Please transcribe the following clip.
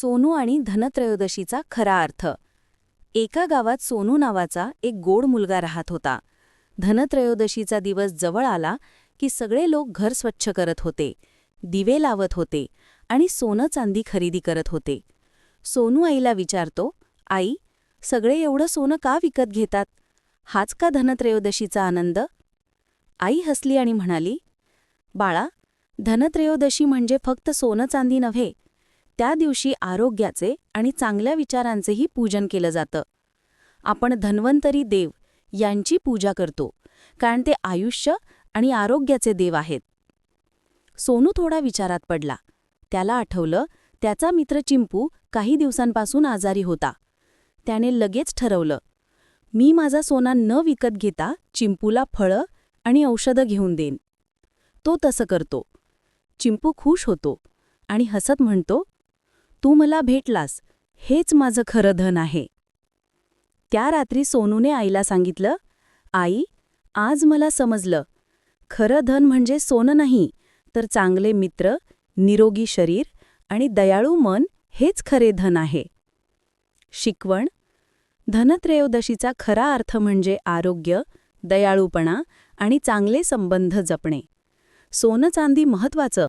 सोनू आणि धनत्रयोदशीचा खरा अर्थ. एका गावात सोनू नावाचा एक गोड मुलगा राहत होता. धनत्रयोदशीचा दिवस जवळ आला की सगळे लोक घर स्वच्छ करत होते दिवे लावत होते आणि सोनं चांदी खरेदी करत होते. सोनू आईला विचारतो आई सगळे एवढं सोनं का विकत घेतात? हाच का धनत्रयोदशीचा आनंद? आई हसली आणि म्हणाली बाळा धनत्रयोदशी म्हणजे फक्त सोनं चांदी नव्हे त्या दिवशी आरोग्याचे आणि चांगल्या विचारांचेही पूजन केलं जातं. आपण धन्वंतरी देव यांची पूजा करतो कारण ते आयुष्य आणि आरोग्याचे देव आहेत. सोनू थोडा विचारात पडला. त्याला आठवलं त्याचा मित्र चिंपू काही दिवसांपासून आजारी होता. त्याने लगेच ठरवलं मी माझा सोना न विकत घेता चिंपूला फळं आणि औषधं घेऊन देईन. तो तसं करतो. चिंपू खुश होतो आणि हसत म्हणतो तू मला भेटलास हेच माझं खरं धन आहे. त्या रात्री सोनूने आईला सांगितलं आई आज मला समजलं. खरं धन म्हणजे सोनं नाही तर चांगले मित्र निरोगी शरीर आणि दयाळू मन हेच खरे धन आहे. शिकवण. धनत्रयोदशीचा खरा अर्थ म्हणजे आरोग्य दयाळूपणा आणि चांगले संबंध जपणे. सोनं चांदी महत्वाचं